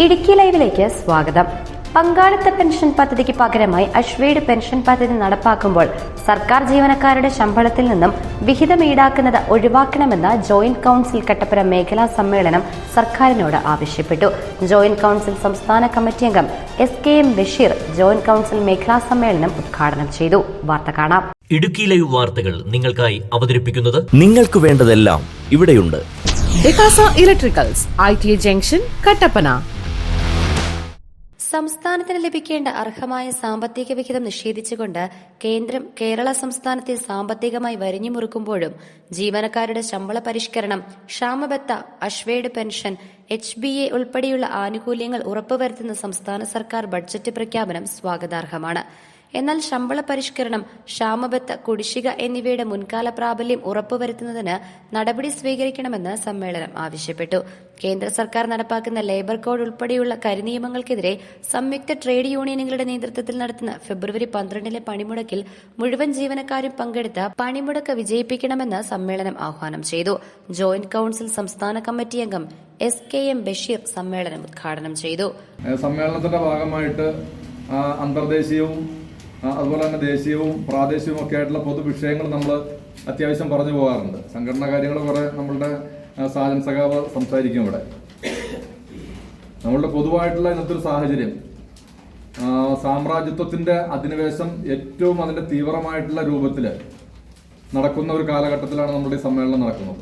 ഇടുക്കി ലൈവിലേക്ക് സ്വാഗതം. പങ്കാളിത്ത പെൻഷൻ പദ്ധതിക്ക് പകരമായി അശ്വേഡ് പെൻഷൻ പദ്ധതി നടപ്പാക്കുമ്പോൾ സർക്കാർ ജീവനക്കാരുടെ ശമ്പളത്തിൽ നിന്നും വിഹിതം ഈടാക്കുന്നത് ഒഴിവാക്കണമെന്ന ജോയിന്റ് കൌൺസിൽ കട്ടപ്പുര മേഖലാ സമ്മേളനം സർക്കാരിനോട് ആവശ്യപ്പെട്ടു. ജോയിന്റ് കൌൺസിൽ സംസ്ഥാന കമ്മിറ്റി അംഗം S K M Basheer joint council മേഖലാ സമ്മേളനം ഉദ്ഘാടനം ചെയ്തു. വാർത്ത കാണാം. ഇടുക്കി ലൈവ് വാർത്തകൾ നിങ്ങൾക്കായി അവതരിപ്പിക്കുന്നത് നിങ്ങൾക്ക് വേണ്ടതെല്ലാം ഇവിടെയുണ്ട്. Electricals I T junction Kattappana സംസ്ഥാനത്തിന് ലഭിക്കേണ്ട അർഹമായ സാമ്പത്തിക വിഹിതം നിഷേധിച്ചുകൊണ്ട് കേന്ദ്രം കേരള സംസ്ഥാനത്തെ സാമ്പത്തികമായി വരിഞ്ഞു മുറുക്കുമ്പോഴും ജീവനക്കാരുടെ ശമ്പള പരിഷ്കരണം ക്ഷാമബത്ത assured pension H B A ഉൾപ്പെടെയുള്ള ആനുകൂല്യങ്ങൾ ഉറപ്പുവരുത്തുന്ന സംസ്ഥാന സർക്കാർ ബഡ്ജറ്റ് പ്രഖ്യാപനം സ്വാഗതാർഹമാണ്. എന്നാൽ ശമ്പള പരിഷ്കരണം ക്ഷാമബത്ത കുടിശ്ശിക എന്നിവയുടെ മുൻകാല പ്രാബല്യം ഉറപ്പുവരുത്തുന്നതിന് നടപടി സ്വീകരിക്കണമെന്ന് സമ്മേളനം ആവശ്യപ്പെട്ടു. കേന്ദ്ര സർക്കാർ നടപ്പാക്കുന്ന ലേബർ കോഡ് ഉൾപ്പെടെയുള്ള കരിനിയമങ്ങൾക്കെതിരെ സംയുക്ത ട്രേഡ് യൂണിയനുകളുടെ നേതൃത്വത്തിൽ നടത്തുന്ന ഫെബ്രുവരി പന്ത്രണ്ടിലെ പണിമുടക്കിൽ മുഴുവൻ ജീവനക്കാരും പങ്കെടുത്ത പണിമുടക്ക് വിജയിപ്പിക്കണമെന്ന് സമ്മേളനം ആഹ്വാനം ചെയ്തു. ജോയിന്റ് കൌൺസിൽ സംസ്ഥാന കമ്മിറ്റി അംഗം എസ് കെ എം ബഷീർ സമ്മേളനം ഉദ്ഘാടനം ചെയ്തു. സമ്മേളനത്തിന്റെ ഭാഗമായിട്ട് അന്തർദേശീയവും അതുപോലെ തന്നെ ദേശീയവും പ്രാദേശികവും ഒക്കെ ആയിട്ടുള്ള പൊതു വിഷയങ്ങൾ നമ്മൾ അത്യാവശ്യം പറഞ്ഞു പോകാറുണ്ട്. സംഘടനാ കാര്യങ്ങൾ കുറെ നമ്മളുടെ സാജൻ സഖാവ് സംസാരിക്കും ഇവിടെ. നമ്മളുടെ പൊതുവായിട്ടുള്ള ഇന്നത്തെ ഒരു സാഹചര്യം സാമ്രാജ്യത്വത്തിന്റെ അധിനിവേശം ഏറ്റവും അതിന്റെ തീവ്രമായിട്ടുള്ള രൂപത്തിൽ നടക്കുന്ന ഒരു കാലഘട്ടത്തിലാണ് നമ്മുടെ ഈ സമ്മേളനം നടക്കുന്നത്.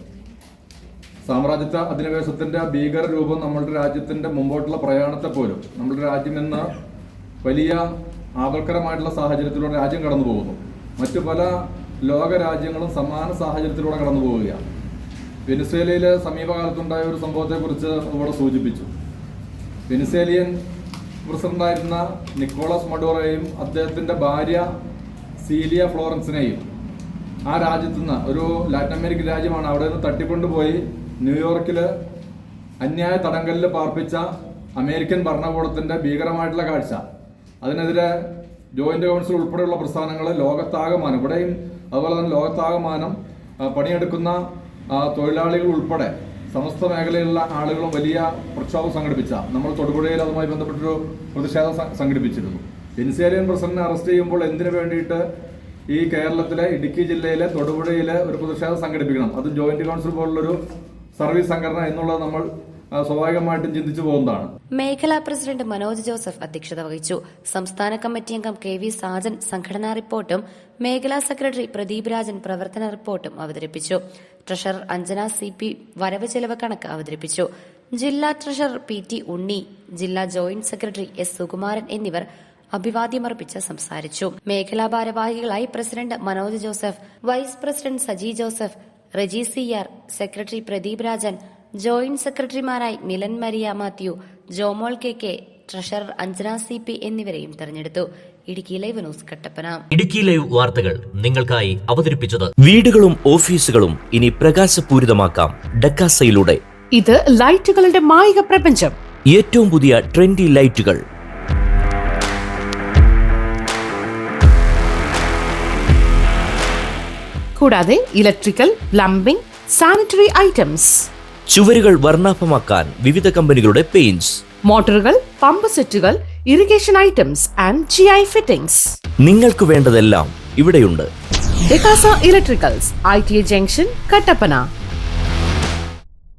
സാമ്രാജ്യത്വ അധിനിവേശത്തിന്റെ ഭീകര രൂപം നമ്മളുടെ രാജ്യത്തിന്റെ മുമ്പോട്ടുള്ള പ്രയാണത്തെ പോലും നമ്മുടെ രാജ്യം എന്ന വലിയ ആപൽക്കരമായിട്ടുള്ള സാഹചര്യത്തിലൂടെ രാജ്യം കടന്നു പോകുന്നു. മറ്റു പല ലോക രാജ്യങ്ങളും സമാന സാഹചര്യത്തിലൂടെ കടന്നു പോവുകയാണ്. വെനിസ്വേലയിലെ സമീപകാലത്തുണ്ടായ ഒരു സംഭവത്തെക്കുറിച്ച് ഇവിടെ സൂചിപ്പിച്ചു. വെനിസേലിയൻ പ്രസിഡന്റായിരുന്ന നിക്കോളസ് മഡോറയും അദ്ദേഹത്തിന്റെ ഭാര്യ സീലിയ ഫ്ലോറൻസിനെയും ആ രാജ്യത്ത് നിന്ന് ഒരു ലാറ്റിൻ അമേരിക്കൻ രാജ്യമാണ് അവിടെ നിന്ന് തട്ടിക്കൊണ്ടുപോയി ന്യൂയോർക്കിൽ അന്യായ തടങ്കലിൽ പാർപ്പിച്ച അമേരിക്കൻ ഭരണകൂടത്തിന്റെ ഭീകരമായിട്ടുള്ള കാഴ്ച. അതിനെതിരെ ജോയിന്റ് കൗൺസിൽ ഉൾപ്പെടെയുള്ള പ്രസ്ഥാനങ്ങൾ ലോകത്താകമാനം ഇവിടെയും അതുപോലെ തന്നെ ലോകത്താകമാനം പണിയെടുക്കുന്ന തൊഴിലാളികൾ ഉൾപ്പെടെ സമസ്ത മേഖലയിലുള്ള ആളുകളും വലിയ പ്രക്ഷോഭം സംഘടിപ്പിച്ച നമ്മൾ തൊടുപുഴയിൽ അതുമായി ബന്ധപ്പെട്ടൊരു പ്രതിഷേധം സംഘടിപ്പിച്ചിരുന്നു. വെനിസേലിയൻ പ്രസിഡന്റിനെ അറസ്റ്റ് ചെയ്യുമ്പോൾ എന്തിനു വേണ്ടിയിട്ട് ഈ കേരളത്തിലെ ഇടുക്കി ജില്ലയിലെ തൊടുപുഴയിലെ ഒരു പ്രതിഷേധം സംഘടിപ്പിക്കണം? അത് ജോയിന്റ് കൗൺസിൽ പോലുള്ളൊരു സർവീസ് സംഘടന എന്നുള്ളത് നമ്മൾ സ്വാഭാവികമായിട്ടും ചിന്തിച്ചു പോകുന്നതാണ്. മേഖലാ പ്രസിഡന്റ് മനോജ് ജോസഫ് അധ്യക്ഷത വഹിച്ചു. സംസ്ഥാന കമ്മിറ്റി അംഗം കെ വി സാജൻ സംഘടനാ റിപ്പോർട്ടും മേഖലാ സെക്രട്ടറി പ്രദീപ് രാജൻ പ്രവർത്തന റിപ്പോർട്ടും അവതരിപ്പിച്ചു. ട്രഷറർ അഞ്ജന സി പി വരവ് ചെലവ് കണക്ക് അവതരിപ്പിച്ചു. ജില്ലാ ട്രഷറർ പി ടി ഉണ്ണി ജില്ലാ ജോയിന്റ് സെക്രട്ടറി എസ് സുകുമാരൻ എന്നിവർ അഭിവാദ്യമർപ്പിച്ച് സംസാരിച്ചു. മേഖലാ ഭാരവാഹികളായി president Manoj Joseph vice president Saji Joseph Reji C R secretary Pradeep Rajan joint സെക്രട്ടറിമാരായി Milan Maria Mathew Jomol K K treasurer Anjana C P എന്നിവരെയും തെരഞ്ഞെടുത്തു. Idukki live news Kattappana. Idukki live വാർത്തകൾ നിങ്ങൾക്കായി അവതരിപ്പിച്ചത് വീടുകളും ഓഫീസുകളും ഇനി പ്രകാശപൂരിതമാക്കാം. ഡക്കാസയിലൂടെ. ഇത് ലൈറ്റുകളുടെ മായിക പ്രപഞ്ചം. ഏറ്റവും പുതിയ ട്രെൻഡി ലൈറ്റുകൾ. കൂടാതെ ഇലക്ട്രിക്കൽ പ്ലംബിംഗ് സാനിറ്ററി ഐറ്റംസ്. ചുവരുകൾ വർണാഭമാക്കാൻ വിവിധ കമ്പനികളുടെ പെയിന്റ്സ് മോട്ടോറുകൾ പമ്പ് സെറ്റുകൾ irrigation items and G I fittings നിങ്ങൾക്ക് വേണ്ടതെല്ലാം ഇവിടെയുണ്ട്. ഡെക്കാസ electricals I T junction Kattappana